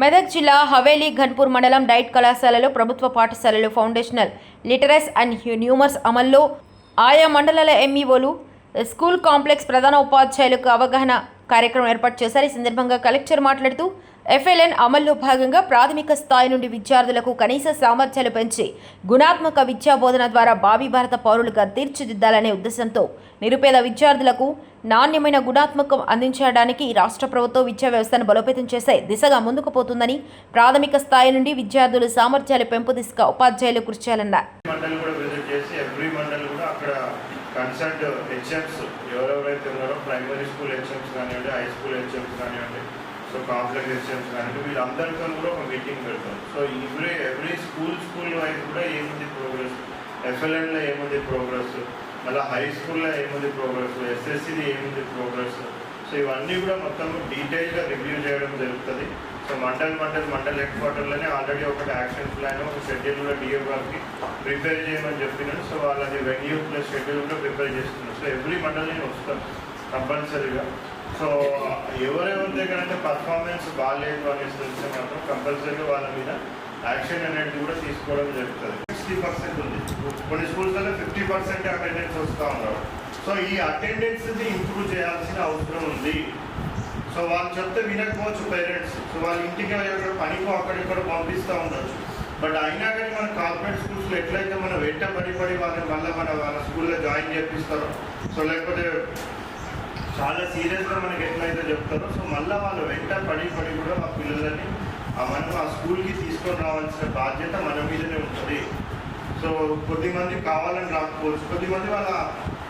మెదక్ జిల్లా హవేలీ ఘన్పూర్ మండలం డైట్ కళాశాలలో ప్రభుత్వ పాఠశాలలు ఫౌండేషనల్ లిటరస్ అండ్ న్యూమర్స్ అమల్లో ఆయా మండలాల ఎంఈఓలు స్కూల్ కాంప్లెక్స్ ప్రధాన ఉపాధ్యాయులకు అవగాహన కార్యక్రమం ఏర్పాటు చేశారు. ఈ సందర్భంగా కలెక్టర్ మాట్లాడుతూ ఎఫ్ఎల్ఎన్ అమల్లో భాగంగా ప్రాథమిక స్థాయి నుండి విద్యార్థులకు కనీస సామర్థ్యాలు పెంచి గుణాత్మక విద్యా బోధన ద్వారా భావి భారత పౌరులుగా తీర్చిదిద్దాలనే ఉద్దేశంతో నిరుపేద విద్యార్థులకు నాణ్యమైన గుణాత్మకం అందించడానికి రాష్ట్ర ప్రభుత్వం విద్యా వ్యవస్థను బలోపేతం చేసే దిశగా ముందుకు పోతుందని ప్రాథమిక స్థాయి నుండి విద్యార్థుల సామర్థ్యాలు పెంపు దిశగా ఉపాధ్యాయులు కృషి చేయాలన్నారు. హెచ్ఎంస్ ఎవరెవరైతే ఉన్నారో ప్రైమరీ స్కూల్ హెచ్ఎంస్ కానివ్వండి హై స్కూల్ హెచ్ఎంస్ కానివ్వండి సో కాంప్లెక్స్ హెచ్ఎంస్ కానివ్వండి వీళ్ళందరితో కూడా ఒక మీటింగ్ పెడతాం. So every every school school wise కూడా ఏముంది ప్రోగ్రెస్ ఎఫ్ఎల్ఎన్లో ఏముంది ప్రోగ్రెస్ మళ్ళీ హై స్కూల్లో ఏముంది ప్రోగ్రెస్ ఎస్ఎస్సిది ఏముంది ప్రోగ్రెస్ సో ఇవన్నీ కూడా మొత్తం డీటెయిల్గా రివ్యూ చేయడం జరుగుతుంది. సో మండల్ మండల్ మండల్ హెడ్ క్వార్టర్లోనే ఆల్రెడీ ఒకటి యాక్షన్ ప్లాన్ ఒక షెడ్యూల్ కూడా డిఓ గారికి ప్రిపేర్ చేయమని చెప్పినాను సో వాళ్ళది వెన్యూ ప్లస్ షెడ్యూల్ కూడా ప్రిపేర్ చేస్తున్నాను సో ఎవ్రీ మండల్ నేను వస్తాను కంపల్సరీగా. సో ఎవరెవరి దగ్గర అంటే పర్ఫార్మెన్స్ బాగాలేదు అనేసి తెలిస్తే మాత్రం కంపల్సరీగా వాళ్ళ మీద యాక్షన్ అనేది కూడా తీసుకోవడం జరుగుతుంది. సిక్స్టీ పర్సెంట్ ఉంది. కొన్ని స్కూల్స్లో ఫిఫ్టీ పర్సెంట్ అటెండెన్స్ వస్తూ ఉన్నారు. సో ఈ అటెండెన్స్ని ఇంప్రూవ్ చేయాల్సిన అవసరం ఉంది. సో వాళ్ళు చెప్తే వినకపోవచ్చు పేరెంట్స్ సో వాళ్ళ ఇంటికి ఎక్కడ పనికో అక్కడిక్కడ పంపిస్తూ ఉండొచ్చు. బట్ అయినా కానీ మన కార్పొరేట్ స్కూల్స్లో ఎట్లయితే మనం వెంట పడి పడి వాళ్ళని మళ్ళీ మన వాళ్ళ స్కూల్లో జాయిన్ చేపిస్తారో సో లేకపోతే చాలా సీరియస్గా మనకి ఎట్లయితే చెప్తారో సో మళ్ళీ వాళ్ళు వెంట పడి పడి కూడా మా పిల్లలని ఆ మనం ఆ స్కూల్కి తీసుకొని రావాల్సిన బాధ్యత మన మీదనే ఉంటుంది. సో కొద్దిమంది కావాలని రాకపోవచ్చు. కొద్దిమంది వాళ్ళ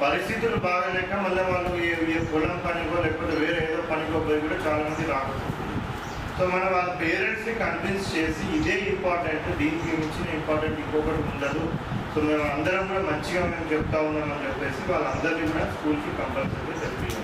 పరిస్థితులు బాగలేక మళ్ళీ వాళ్ళు ఏ- ఏ పొలం పనికో లేకపోతే వేరే ఏదో పనికో పోయి కూడా చాలామంది రాకపోతుంది సో మనం వాళ్ళ పేరెంట్స్ని కన్విన్స్ చేసి ఇదే ఇంపార్టెంట్ దీనికి మించిన ఇంపార్టెంట్ ఇంకొకటి ఉండదు. సో మేము అందరం కూడా మంచిగా మేము చెప్తా ఉన్నామని చెప్పేసి వాళ్ళందరినీ కూడా స్కూల్కి కంపల్సరీగా తెలిపించాం